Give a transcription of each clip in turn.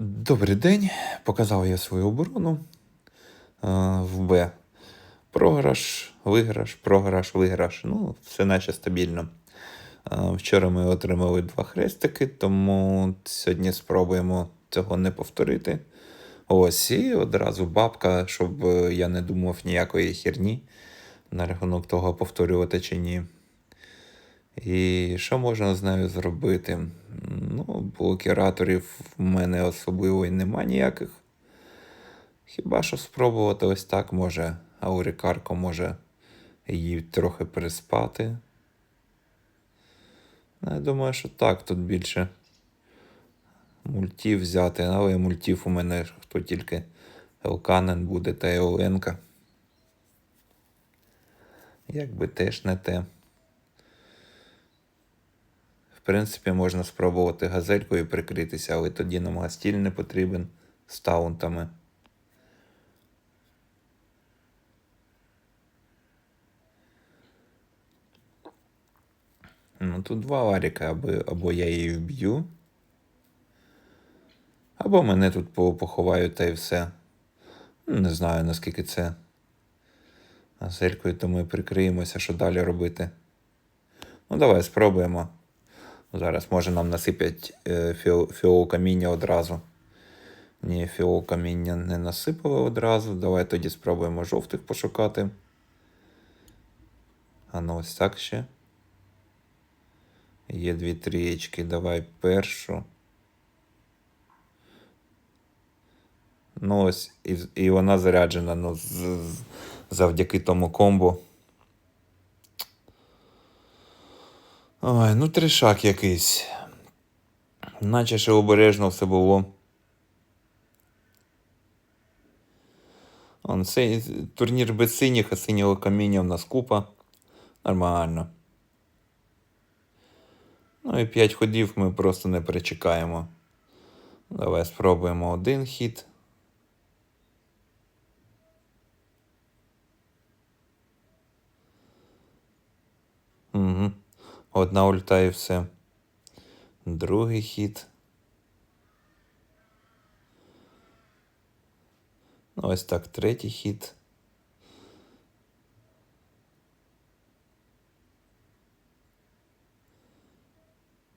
Добрий день. Показав я свою оборону е, в Б. Програш, виграш, програш, виграш. Ну, все наче стабільно. Е, Вчора ми отримали два хрестики, тому сьогодні спробуємо цього не повторити. Ось, і одразу бабка, щоб е, я не думав ніякої херні на рахунок того, повторювати чи ні. І що можна з нею зробити? Ну, блокіраторів в мене особливо і нема ніяких. Хіба що спробувати ось так може, аурикарко може її трохи переспати. Ну, Я думаю, що так, тут більше мультів взяти, але мультів у мене хто тільки Елканен буде та Еоленка. Якби теж не те. Принципі, можна спробувати газелькою прикритися, але тоді нам гастіль не потрібен з таунтами. Ну, тут два варіка, або, або я її вб'ю, або мене тут поховають та й все. Не знаю, наскільки це. Газелькою, то ми прикриємося, що далі робити. Ну, давай спробуємо. Зараз може нам насипять е, фіол, фіол каміння одразу. Ні, фіол каміння не насипали одразу. Давай тоді спробуємо жовтих пошукати. А ну ось так ще. Є дві трієчки. Давай першу. Ну ось, і, і вона заряджена ну, з, з- завдяки тому комбо. Ой, ну тришак якийсь. Наче ще обережно все було. Он, цей турнір без синіх, а синього каміння в нас купа. Нормально. Ну і 5 ходів ми просто не перечекаємо. Давай спробуємо один хід. Угу. Одна ульта і все. Другий хід. Ну, ось так, третій хід.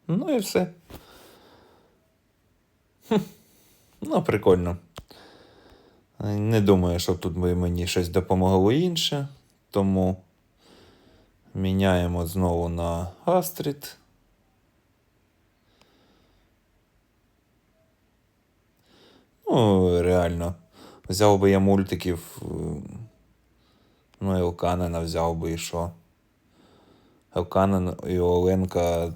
Ну і все. Хм. Ну, прикольно. Не думаю, що тут би мені щось допомогло інше, тому міняємо знову на Астрід. Ну, реально. Взяв би я мультиків. Ну, Елканена взяв би і що. Елканен і Оленка.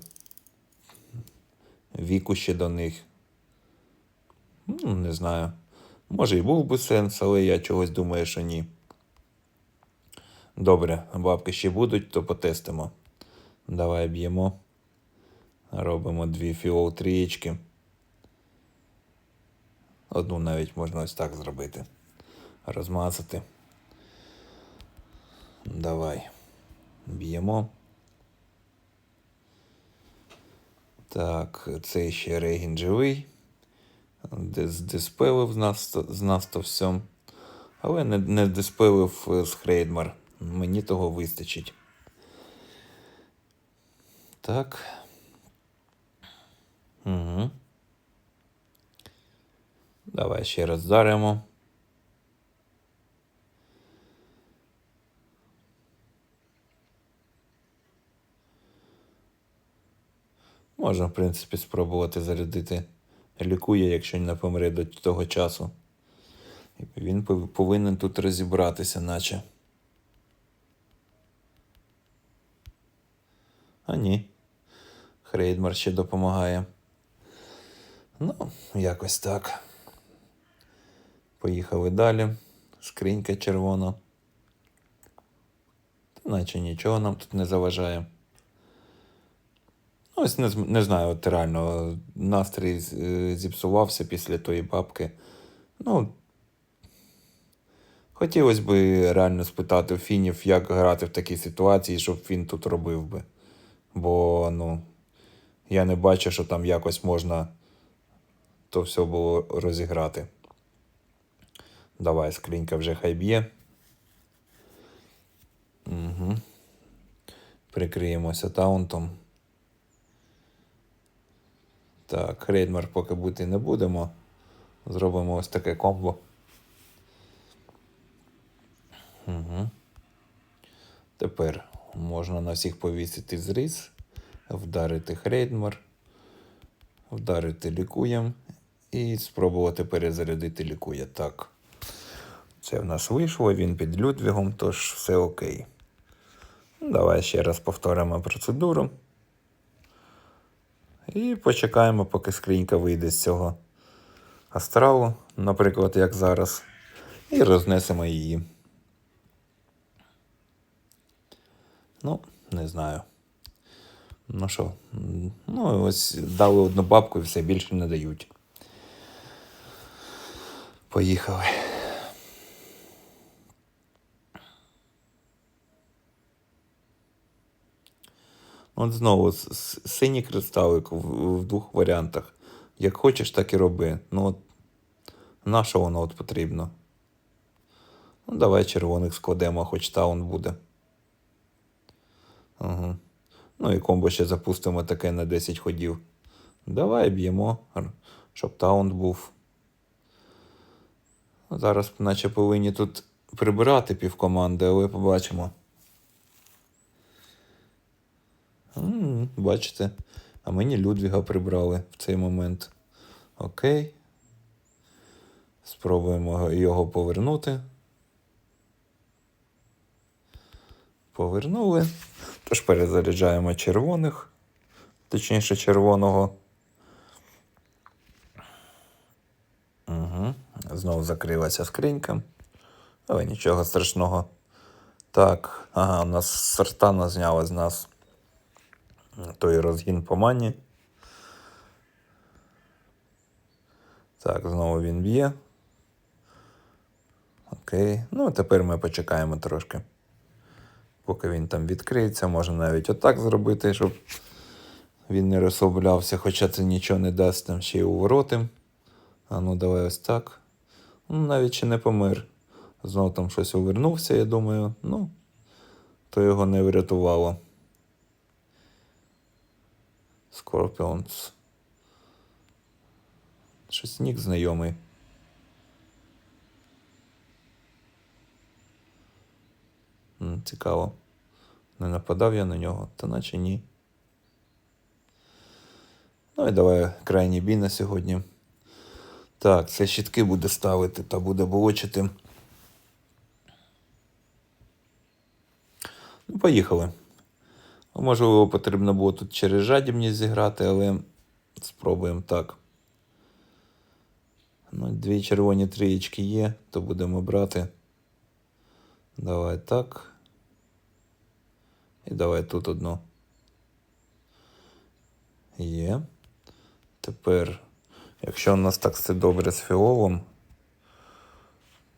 Віку ще до них. Ну, не знаю. Може і був би сенс, але я чогось думаю, що ні. Добре, бабки ще будуть, то потестимо. Давай б'ємо. Робимо дві фіол трієчки. Одну навіть можна ось так зробити. Розмазати. Давай. Б'ємо. Так, цей ще Регін живий. Дис- Диспелив з нас, з нас то все. Але не, не диспелив е, з Хрейдмар. Мені того вистачить. Так. Угу. Давай ще раз вдаримо. Можна, в принципі, спробувати зарядити. Лікує, якщо не помре до того часу. Він повинен тут розібратися, наче. А ні. Хрейдмар ще допомагає. Ну, якось так. Поїхали далі. Скринька червона. Та наче нічого нам тут не заважає. Ну, Ось не, не знаю, от реально настрій е, зіпсувався після тої бабки. Ну, хотілося б реально спитати у фінів, як грати в такій ситуації, щоб він тут робив би. Бо, ну, я не бачу, що там якось можна то все було розіграти. Давай, скринька вже хай б'є. Угу. Прикриємося таунтом. Так, Хрейдмар поки бути не будемо. Зробимо ось таке комбо. Угу. Тепер можна на всіх повісити зріз, вдарити Хрейдмар, вдарити лікуєм і спробувати перезарядити лікує. Так. Це в нас вийшло, він під Людвігом, тож все окей. Давай ще раз повторимо процедуру. І почекаємо, поки скринька вийде з цього астралу, наприклад, як зараз, і рознесемо її. Ну, не знаю. Ну що, ну ось дали одну бабку і все більше не дають. Поїхали. От знову синій кристалик в, в двох варіантах. Як хочеш, так і роби. Ну от на що воно от потрібно? Ну, давай червоних складемо, хоч таун буде. Угу. Ну і комбо ще запустимо таке на 10 ходів. Давай б'ємо, щоб таун був. Зараз, наче повинні тут прибирати півкоманди, але побачимо. М, Бачите, а мені Людвіга прибрали в цей момент. Окей. Спробуємо його повернути. Повернули. Тож перезаряджаємо червоних, точніше червоного. Угу. Знову закрилася скринька. Але нічого страшного. Так, ага, у нас сартана зняла з нас той розгін по мані. Так, знову він б'є. Окей. Ну, тепер ми почекаємо трошки. Поки він там відкриється, можна навіть отак зробити, щоб він не розслаблявся, хоча це нічого не дасть там ще й увороти. А ну давай ось так. Ну, навіть ще не помер. Знов там щось увернувся, я думаю. Ну, то його не врятувало. Scorpions. Щось нік знайомий. Цікаво. Не нападав я на нього, та наче ні. Ну і давай крайній бій на сьогодні. Так, це щитки буде ставити та буде блочити. Ну, поїхали. Ну, Можливо, потрібно було тут через жадібність зіграти, але спробуємо так. Ну, дві червоні трієчки є, то будемо брати. Давай так. І давай тут одну. Є. Тепер, якщо у нас так все добре з фіолом,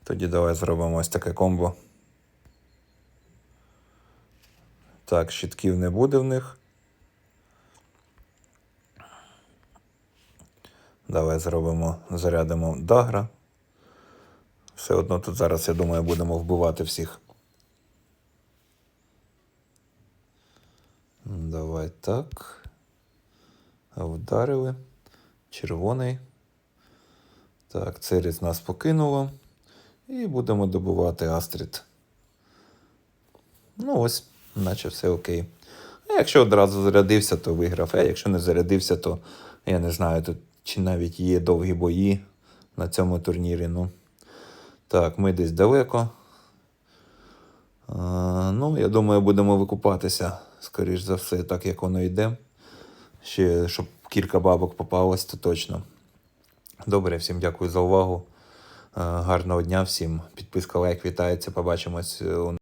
тоді давай зробимо ось таке комбо. Так, щитків не буде в них. Давай зробимо, зарядимо дагра. Все одно тут зараз, я думаю, будемо вбивати всіх. Давай так. Вдарили. Червоний. Так, Церіс нас покинуло. І будемо добувати Астрід. Ну ось, наче все окей. А якщо одразу зарядився, то виграв. А якщо не зарядився, то я не знаю, тут чи навіть є довгі бої на цьому турнірі. Ну, так, ми десь далеко. А, ну, я думаю, будемо викупатися, скоріш за все, так як воно йде. Ще щоб кілька бабок попалось, то точно. Добре, всім дякую за увагу. Е, Гарного дня всім. Підписка, лайк, вітається. Побачимось е, у